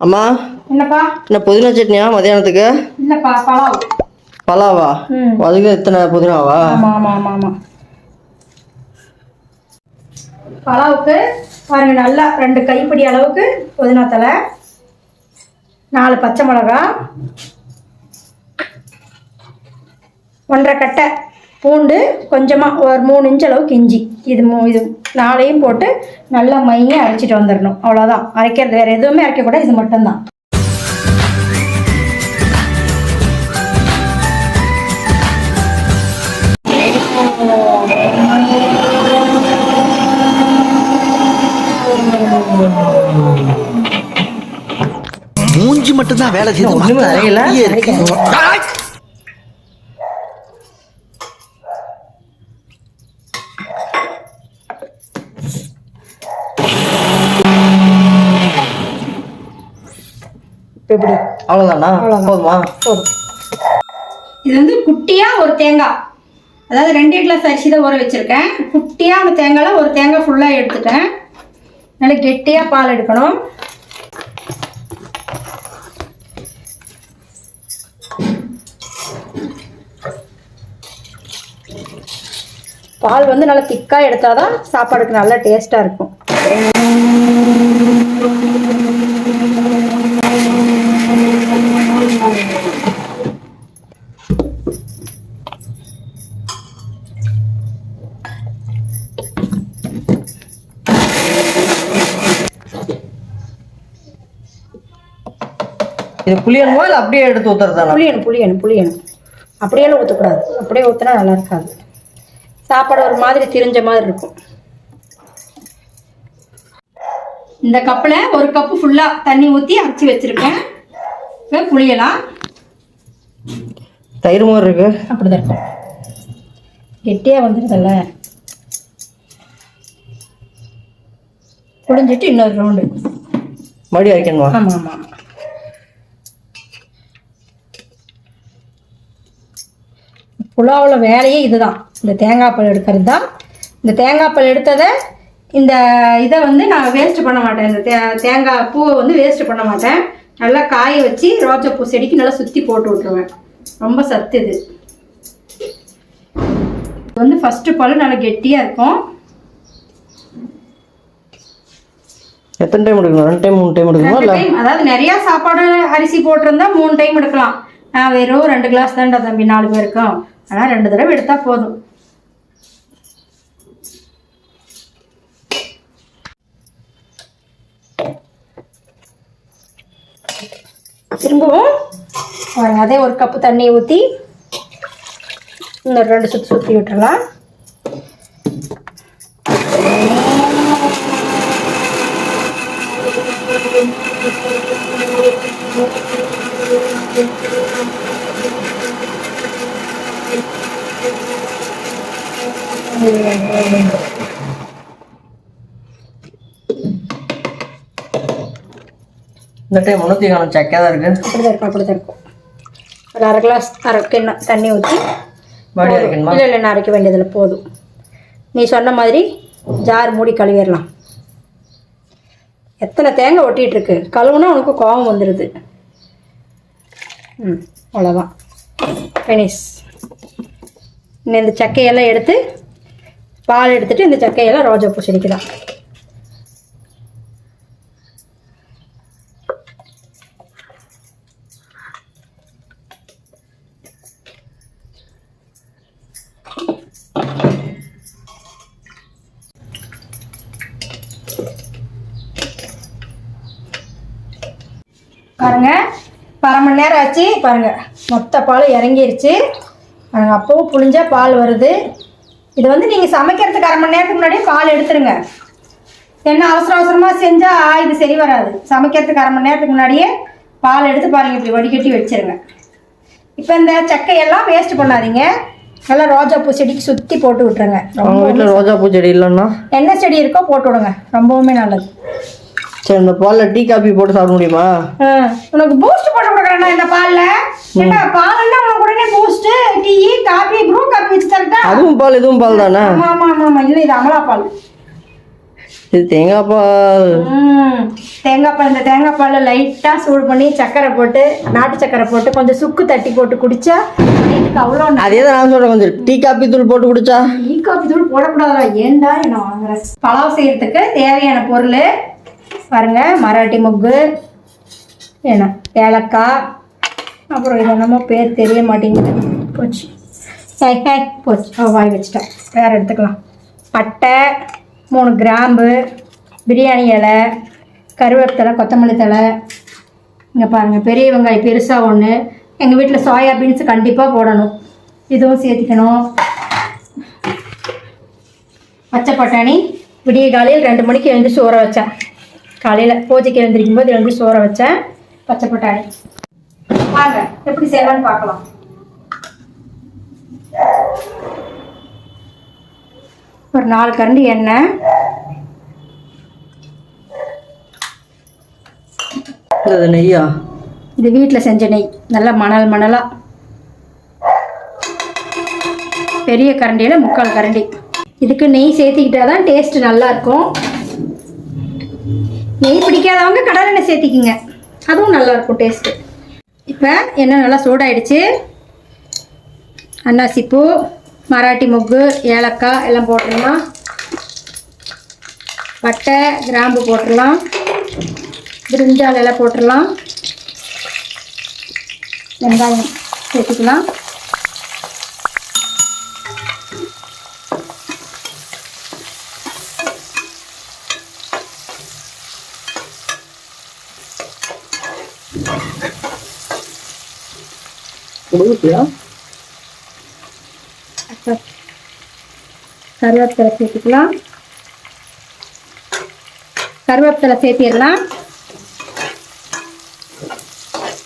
அம்மா என்னப்பா? என்ன புதினா சட்னியா மதியானத்துக்கு இல்லப்பா பலாவ். பலாவா. அதுக்கு எத்தனை புதினாவா? ஆமாம் ஆமாம் ஆமாம் ஆமாம் பலாவுக்கு பாருங்க நல்லா ரெண்டு கைப்பிடி அளவுக்கு புதினா தலை நாலு பச்சை மிளகா ஒன்றரை கட்டை பூண்டு கொஞ்சமாக ஒரு மூணு இன்ச் அளவுக்கு இஞ்சி. இது மூ இது நாளையும் போட்டு நல்லா மைய அரைச்சிட்டு வந்துடணும் அவ்வளோதான் அரைக்கிறது வேறு எதுவுமே அரைக்கக்கூடாது இது மட்டும்தான். மூஞ்சி மட்டும்தான் வேலை செய்யுது ஒண்ணுமே மத்தது அறையல. அப்படியே இருக்கு. ஆய்! இப்போ எப்படி? அவ்வளோதானா. போதுமா? போதும். இது வந்து குட்டியாக ஒரு தேங்காய். அதாவது ரெண்டே கிளாஸ் அரிசி தான் ஊற வச்சுருக்கேன். குட்டியான தேங்காயில் ஒரு தேங்காய் ஃபுல்லாக எடுத்துட்டேன். நல்லா கெட்டியாக பால் எடுக்கணும். பால் வந்து நல்லா திக்காக எடுத்தால் தான் சாப்பாடுக்கு நல்லா டேஸ்ட்டாக இருக்கும். இது புளியணுமா இல்லை அப்படியே எடுத்து ஊத்துறதானா? புளியணும் புளியணும் புளியணும். அப்படியெல்லாம் ஊற்றக்கூடாது அப்படியே ஊற்றினா நல்லா இருக்காது. சாப்பாடு ஒரு மாதிரி திரிஞ்ச மாதிரி இருக்கும். இந்த கப்பில் ஒரு கப்பு ஃபுல்லாக தண்ணி ஊற்றி அரைச்சி வச்சுருக்கேன். இப்போ புளியலாம். தயிர் மாதிரி இருக்கு. அப்படிதான் இருக்கும். கெட்டியாக வந்துடுதல்ல புளிஞ்சிட்டு இன்னொரு ரவுண்டு மறுபடியும் அரைக்கணுமா? ஆமாம் ஆமாம் புலாவில் வேலையே இதுதான். இந்த தேங்காய் பால் எடுக்கிறது தான் இந்த தேங்காய் பால் எடுத்ததை இந்த இதை வந்து நான் வேஸ்ட் பண்ண மாட்டேன். இந்த தே தேங்காய் பூவை வந்து வேஸ்ட் பண்ண மாட்டேன். நல்லா காய வச்சு ரோஜா பூ செடிக்கு நல்லா சுற்றி போட்டு விட்ருவேன் ரொம்ப சத்து இது. இது வந்து ஃபஸ்ட்டு பால் நல்லா கெட்டியாக இருக்கும். எத்தனை டைம் எடுக்கணும்? ரெண்டு டைம் மூணு டைம் எடுக்கணுமா? இல்லை? அதாவது நிறைய சாப்பாடு அரிசி போட்டிருந்தா மூணு டைம் எடுக்கலாம். நான் வெறும் ரெண்டு கிளாஸ் தான்டா தம்பி நாலு பேருக்கும். ஆனால் ரெண்டு தடவை எடுத்தா போதும். திரும்பவும் அதே ஒரு கப்பு தண்ணி ஊற்றி இன்னொரு ரெண்டு சுற்றி சுற்றி விட்டுறலாம். இந்த டைம் முன்னூற்றி காணும் சக்கையாக தான் இருக்கு. அப்படிதான் இருக்கும் அப்படிதான் இருக்கும். ஒரு அரை கிளாஸ் அரை கிண்ணம் தண்ணி ஊற்றி இல்லை இல்லை நான் அரைக்க வேண்டியதில்லை போதும். நீ சொன்ன மாதிரி ஜார் மூடி கழுவிடலாம். எத்தனை தேங்காய் ஒட்டிகிட்டு இருக்கு கழுவுனா உனக்கு கோபம் வந்துடுது ம் அவ்வளோதான் ஃபினிஷ் இந்த சக்கையெல்லாம் எடுத்து பால் எடுத்துகிட்டு இந்த சக்கையெல்லாம் ரோஜா பூ செடிக்கலாம் பாருங்க அரை மணி நேரம் ஆச்சு. பாருங்க மொத்த பால் இறங்கிருச்சு. பாருங்க அப்பவும் புளிஞ்சா பால் வருது. இது வந்து நீங்கள் சமைக்கிறதுக்கு அரை மணி நேரத்துக்கு முன்னாடியே பால் எடுத்துருங்க என்ன அவசர அவசரமாக செஞ்சால் இது சரி வராது. சமைக்கிறதுக்கு அரை மணி நேரத்துக்கு முன்னாடியே பால் எடுத்து பாருங்க இப்படி வடிகட்டி வச்சிருங்க. இப்போ இந்த சக்கையெல்லாம் வேஸ்ட் பண்ணாதீங்க. நல்லா ரோஜா பூ செடிக்கு சுற்றி போட்டு விட்டுருங்க. வீட்டில் ரோஜா பூ செடி இல்லைன்னா? என்ன செடி இருக்கோ போட்டு விடுங்க. ரொம்பவுமே நல்லது. சரி இந்த பாலில் டீ காபி போட்டு சாப்பிட முடியுமா? உனக்கு பூஸ்ட் போட்டு கொடுக்குறேன்டா இந்த பால்ல? என்ன பால்னா உனக்கு உடனே Boost tea coffee Bru coffee வச்சு தரட்டா? அதுவும் பால் இதுவும் பால் தானே? ஆமா ஆமா ஆமா இல்ல இது அமலா பால். இது தேங்காய் பால். தேங்காய் பால் இந்த தேங்காய் பாலில் லைட்டாக சூடு பண்ணி சக்கரை போட்டு நாட்டு சக்கரை போட்டு கொஞ்சம் சுக்கு தட்டி போட்டு குடிச்சா நைட்டுக்கு அவ்வளோ அதே தான் நான் சொல்கிறேன் கொஞ்சம். டீ காப்பி தூள் போட்டு குடிச்சா? டீ காஃபி தூள் போடக்கூடாதா ஏன்டா என்ன வாங்குறேன் பலாவ் செய்யறதுக்கு தேவையான பொருள் பாருங்க மராட்டி மொக்கு என்ன ஏலக்காய் அப்புறம் இது என்னமோ பேர் தெரிய மாட்டேங்குது. போச்சு. ஹை போச்சு. அவள் வாய் வச்சுட்டேன். வேறு எடுத்துக்கலாம். பட்டை மூணு கிராம்பு பிரியாணி இலை கருவேப்பிலை கொத்தமல்லி தழை. இங்கே பாருங்கள் பெரிய வெங்காயம் பெருசாக ஒன்று எங்கள் வீட்டில் சோயா பீன்ஸ் கண்டிப்பாக போடணும். இதுவும் சேர்த்துக்கணும். பச்சை பட்டாணி விடிய காலையில் ரெண்டு மணிக்கு எழுந்துச்சு ஊற வச்சேன். காலையில் பூஜைக்கு எழுந்திருக்கும் போது எழுந்துச்சு ஊற வச்சேன். பச்சை பட்டாணி வாங்க எப்படி செய்யலாம்னு பார்க்கலாம். ஒரு நாலு கரண்டி எண்ணெய். இது நெய்யா? இது வீட்டில் செஞ்ச நெய். நல்லா மணல் மணலாக பெரிய கரண்டியில் முக்கால் கரண்டி. இதுக்கு நெய் சேர்த்திக்கிட்டா தான் டேஸ்ட் நல்லா இருக்கும். நெய் பிடிக்காதவங்க கடலெண்ணெய் சேர்த்திக்கிங்க. அதுவும் நல்லா இருக்கும் டேஸ்ட்டு இப்போ எண்ணெய் நல்லா சூடாயிடுச்சு. அன்னாசிப்பூ மராட்டி மொக்கு ஏலக்காய் எல்லாம் போட்டுடலாம். பட்டை கிராம்பு போட்டுடலாம். பிரிஞ்சால் எல்லாம் போட்டுடலாம். வெங்காயம் சேர்த்துக்கலாம். கொடுக்குறியா கருவேப்பிலை சேர்த்துக்கலாம் கருவேப்பிலை சேர்த்திடலாம்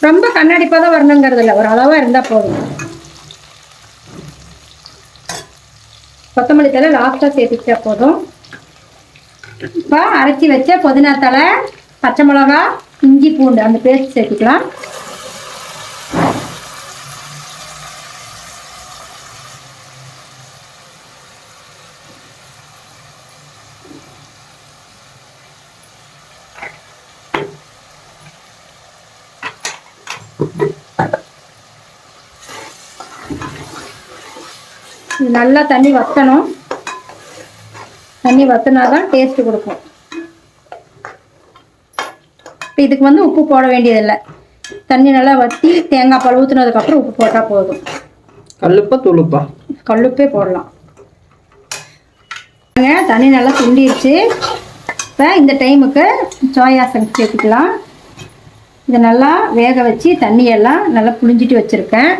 ரொம்ப கண்ணாடி தான் வரணுங்கிறது இல்லை ஒரு அளவாக இருந்தால் போதும். கொத்தமல்லி தலை லாஸ்ட்டாக சேர்த்துக்கிட்டா போதும். இப்போ அரைச்சி வச்ச புதினா தலை பச்சை மிளகா இஞ்சி பூண்டு அந்த பேஸ்ட் சேர்த்துக்கலாம். நல்லா தண்ணி வத்தணும். தண்ணி வத்தினா தான் டேஸ்ட் கொடுக்கும். இப்போ இதுக்கு வந்து உப்பு போட வேண்டியதில்லை. தண்ணி நல்லா வத்தி தேங்காய் பால் ஊற்றுனதுக்கப்புறம் உப்பு போட்டால் போதும். கல்லுப்பா தூளுப்பா? கல்லுப்பே போடலாம். தண்ணி நல்லா சுண்டிருச்சு இப்போ இந்த டைமுக்கு சோயா சங்க் சேர்த்துக்கலாம். இதை நல்லா வேக வச்சு தண்ணியெல்லாம் நல்லா புழிஞ்சிட்டு வச்சுருக்கேன்.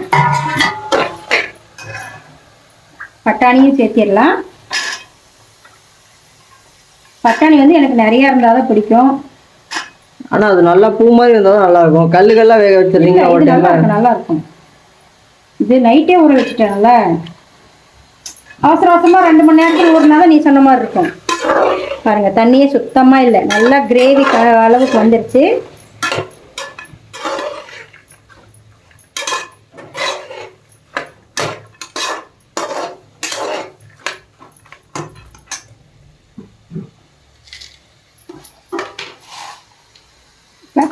பட்டாணியும் சேர்த்திடலாம். பட்டாணி வந்து எனக்கு நிறையா இருந்தால் தான் பிடிக்கும். ஆனால் அது நல்லா பூ மாதிரி இருந்தால் தான் நல்லா இருக்கும் கல்லு கல்லா வேக வச்சிருந்தீங்க நல்லா இருக்கும் இது நைட்டே ஊற வச்சுட்டேன்ல. அவசர அவசரமா ரெண்டு மணி நேரத்தில் ஊறினா தான் நீ சொன்ன மாதிரி இருக்கும். பாருங்க தண்ணியே சுத்தமா இல்லை. நல்லா கிரேவி அளவுக்கு வந்துருச்சு.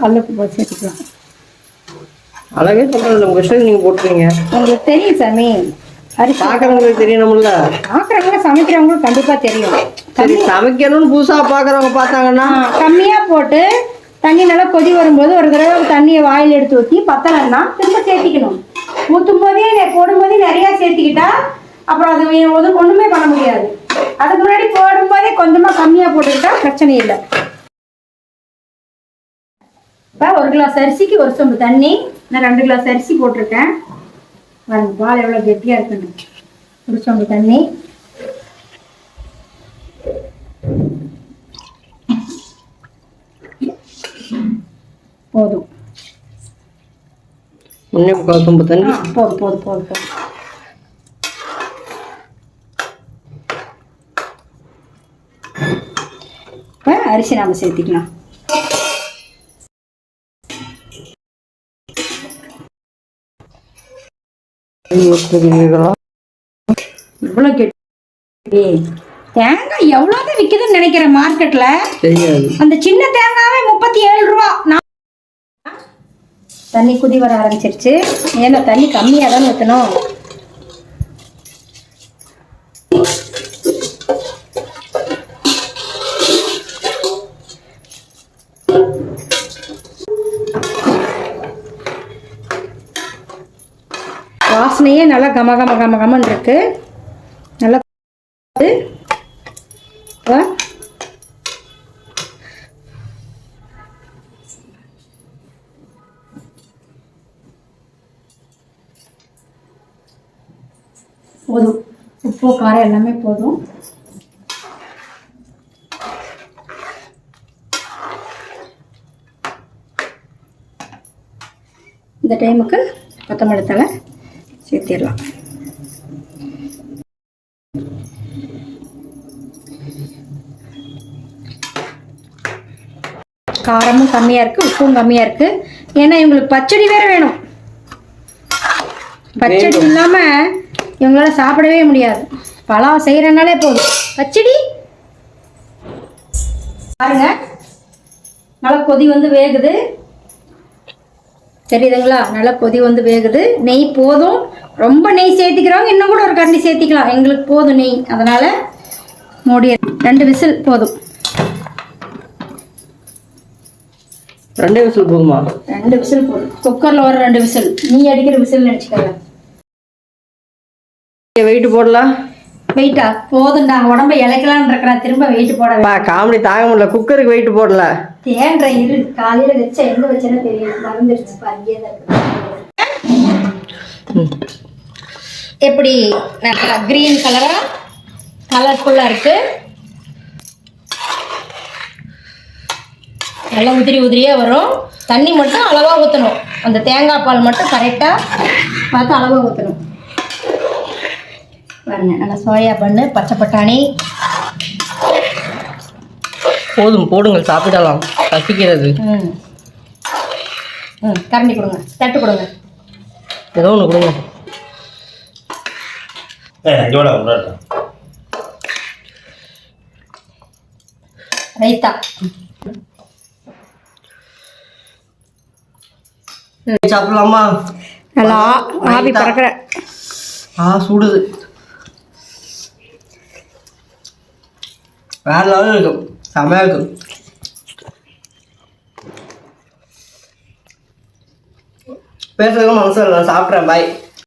கல்லுப்பு போட்டு சேர்த்துக்கலாம் அழகே சொல்கிறது உங்கள் இஷ்டம் நீங்கள் போட்டுருங்க உங்களுக்கு தெரியும் சாமி. அரிசி. பார்க்குறவங்களுக்கு தெரியணும்ல. பார்க்குறவங்க சமைக்கிறவங்களுக்கு கண்டிப்பாக தெரியும். சரி சமைக்கணும்னு புதுசாக பார்க்குறவங்க பார்த்தாங்கன்னா. கம்மியாக போட்டு தண்ணி நல்லா கொதி வரும்போது ஒரு தடவை தண்ணியை வாயில் எடுத்து ஊற்றி பத்தலைன்னா திரும்ப சேர்த்திக்கணும். ஊற்றும் போதே போடும்போதே நிறையா சேர்த்திக்கிட்டா அப்புறம் அது ஒன்றுமே பண்ண முடியாது. அதுக்கு முன்னாடி போடும்போதே கொஞ்சமாக கம்மியாக போட்டுக்கிட்டா பிரச்சனை இல்லை. இப்போ ஒரு கிளாஸ் அரிசிக்கு ஒரு சொம்பு தண்ணி. நான் ரெண்டு கிளாஸ் அரிசி போட்டிருக்கேன். பாருங்க பால் எவ்வளோ கெட்டியாக இருக்குன்னு. ஒரு சொம்பு தண்ணி. போதும். முக்கால் சொம்பு தண்ணி. போதும் போதும் போதும் போதும். இப்போ அரிசி நாம சேர்த்திக்கலாம். ஊற்றுகிறீர்களா இவ்வளோ கெட்டி தேங்காய் எவ்வளோதான் விற்குதுன்னு நினைக்கிறேன் மார்க்கெட்டில் தெரியாது. அந்த சின்ன தேங்காவே முப்பத்தி ஏழு ரூபா தண்ணி குதி வர ஆரம்பிச்சிருச்சு. ஏன்னா தண்ணி கம்மியாக தானே ஊற்றணும் கம கம கம கமன் இருக்கு. நல்லா போதும். உப்பு காரம் எல்லாமே போதும். இந்த டைமுக்கு கொத்தமல்லி தலை சேர்த்திடலாம் காரமும் கம்மியாக இருக்குது உப்பும் கம்மியாக இருக்குது ஏன்னா இவங்களுக்கு பச்சடி வேற வேணும். பச்சடி இல்லாமல் இவங்களால சாப்பிடவே முடியாது. பழம் செய்கிறனாலே போதும். பச்சடி? பாருங்க. நல்லா கொதி வந்து வேகுது. தெரியுதுங்களா நல்லா கொதி வந்து வேகுது. நெய் போதும். ரொம்ப நெய் சேர்த்திக்கிறவங்க இன்னும் கூட ஒரு கரண்டி சேர்த்திக்கலாம். எங்களுக்கு போதும் நெய். அதனால் மூடி ரெண்டு விசில் போதும். ரெண்டே விசில் போதுமா? ரெண்டு விசில் போதும். குக்கரில் வர ரெண்டு விசில். நீ அடிக்கிற விசில் நினச்சிக்கல வெயிட் போடலாம். வெயிட்டா போதும்டா உடம்ப இழைக்கலான்னு இருக்கிறேன். திரும்ப வெயிட் போட பா காமெடி தாங்க முடியல. குக்கருக்கு வெயிட் போடல. தேன்ற இரு. காலையில வச்ச எங்க வச்சேன்னு தெரியல. மறந்துடுச்சு பாருங்க. எப்படி? நல்லா கிரீன் கலரா கலர்ஃபுல்லா இருக்கு. நல்லா உதிரி உதிரியா வரும். தண்ணி மட்டும் அளவா ஊற்றணும் அந்த தேங்காய் பால் மட்டும் கரெக்டாக பார்த்து அளவா ஊற்றணும் பாருங்க நல்லா சோயா பண்ணு பச்சை பட்டாணி. போதும் போடுங்கள் சாப்பிடலாம் பசிக்கிறது. ம். ம் கரண்டி கொடுங்க தட்டு கொடுங்க. ஏதோ ஒன்று கொடுங்க. ரைத்தா. சாப்பிடலாமா? நல்லா ஆவி பறக்கிற. ஆ சுடுது. வேற லெவலில் இருக்கும். செமையாக இருக்கும். பேசுறதுக்கு மனசு இல்லை சாப்பிட்றேன் பாய்